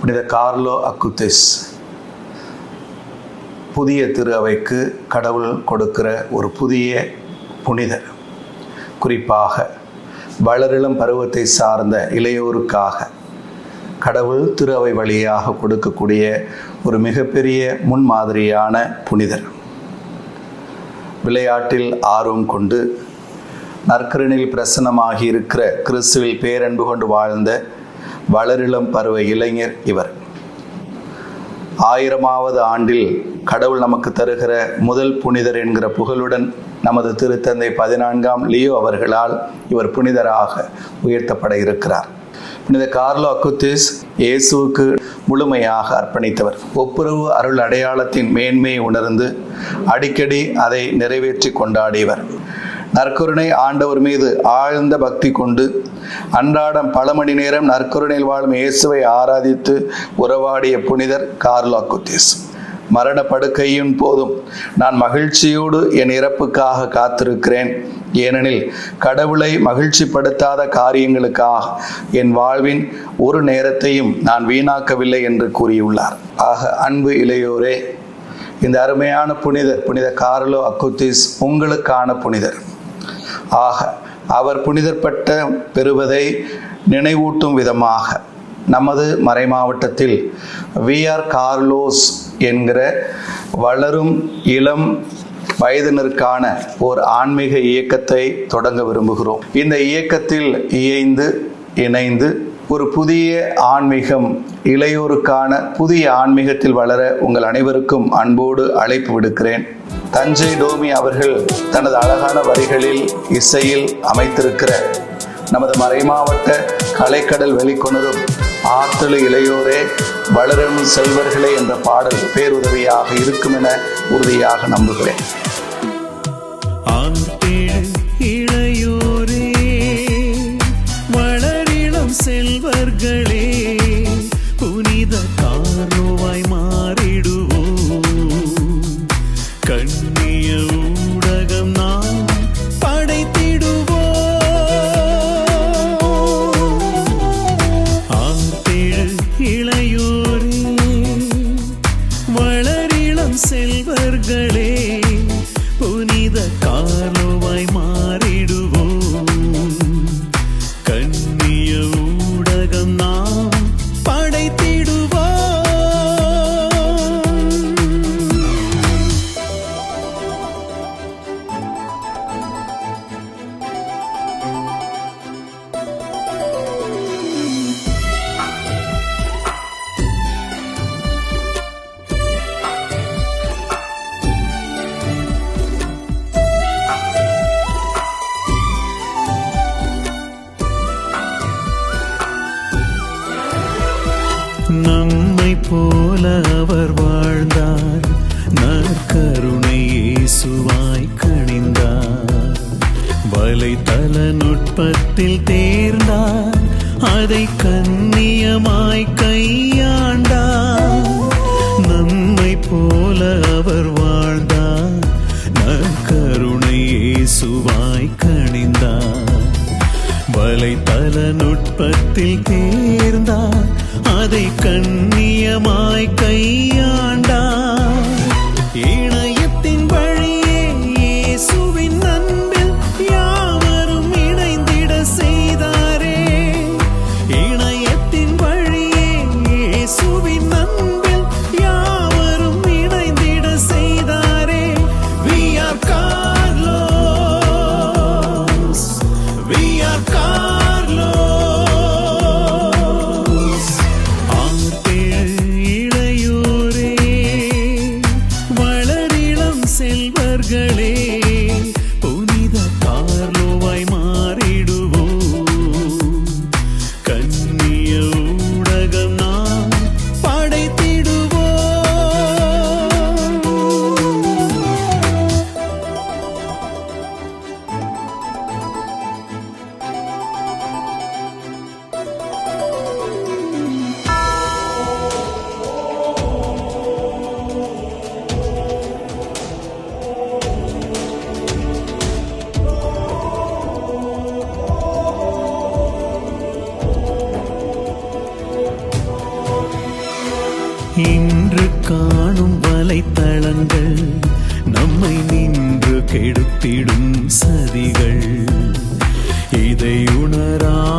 புனித கார்லோ அக்குத்திஸ் புதிய திரு அவைக்கு கடவுள் கொடுக்கிற ஒரு புதிய புனிதர். குறிப்பாக வளரிளம் பருவத்தை சார்ந்த இளையோருக்காக கடவுள் திரு அவை வழியாக கொடுக்கக்கூடிய ஒரு மிகப்பெரிய முன்மாதிரியான புனிதர். விளையாட்டில் ஆர்வம் கொண்டு நற்கரணில் பிரசன்னமாகி இருக்கிற கிறிஸ்துவில் பேரன்பு கொண்டு வாழ்ந்த வளரிளம் பருவ இளைஞர் இவர். ஆயிரமாவது ஆண்டில் கடவுள் நமக்கு தருகிற முதல் புனிதர் என்கிற புகழுடன் நமது திருத்தந்தை பதினான்காம் லியோ அவர்களால் இவர் புனிதராக உயர்த்தப்பட இருக்கிறார். புனித கார்லோ அக்குத்திஸ் இயேசுவுக்கு முழுமையாக அர்ப்பணித்தவர். ஒப்புரவு அருள் அடையாளத்தின் மேன்மையை உணர்ந்து அடிக்கடி அதை நிறைவேற்றி கொண்டாடியவர். நற்கருணை ஆண்டவர் மீது ஆழ்ந்த பக்தி கொண்டு அன்றாடம் பல மணி நேரம் நற்கருணையில் வாழும் இயேசுவை ஆராதித்து உறவாடிய புனிதர் கார்லோ குத்திஸ் மரண படுக்கையின் போதும் நான் மகிழ்ச்சியோடு என் இறப்புக்காக காத்திருக்கிறேன். ஏனெனில் கடவுளை மகிழ்ச்சிப்படுத்தாத காரியங்களுக்காக என் வாழ்வின் ஒரு நேரத்தையும் நான் வீணாக்கவில்லை என்று கூறியுள்ளார். ஆக அன்பு இளையோரே இந்த அருமையான புனிதர் புனித கார்லோ அக்குத்திஸ் உங்களுக்கான புனிதர். ஆக அவர் புனிதர் பட்டம் பெறுவதை நினைவூட்டும் விதமாக நமது மறைமாவட்டத்தில் மாவட்டத்தில் விஆர் கார்லோஸ் என்கிற வளரும் இளம் வயதினருக்கான ஓர் ஆன்மீக இயக்கத்தை தொடங்க விரும்புகிறோம். இந்த இயக்கத்தில் இயைந்து இணைந்து ஒரு புதிய ஆன்மீகம் இளையோருக்கான புதிய ஆன்மீகத்தில் வளர உங்கள் அனைவருக்கும் அன்போடு அழைப்பு விடுக்கிறேன். தஞ்சை டோமி அவர்கள் தனது அழகான வரிகளில் இசையில் அமைத்திருக்கிற நமது மறைமாவட்ட கலைக்கடல் வெளிக்கொணரும் ஆற்றலு இளையோரே வளரும் செல்வர்களே என்ற பாடல் பேருதவியாக இருக்கும் என உறுதியாக நம்புகிறேன். போல அவர் வாழ்ந்தார். நற்கருணை இயேசுவாய் கணிந்தார் வலைத்தல நுட்பத்தில் தேர்ந்தார். அதை கண்ணியமாய் கையாண்டார். நம்மை போல அவர் வாழ்ந்தார். நற்கருணை இயேசுவாய் கணிந்தார் வலைத்தல நுட்பத்தில் தேர்ந்தார். அதை கண்ணியமாய் கையாண்டார் இன்று காணும் வலைத்தளங்கள் நம்மை நின்று கெடுத்திடும் சதிகள். இதை உணரா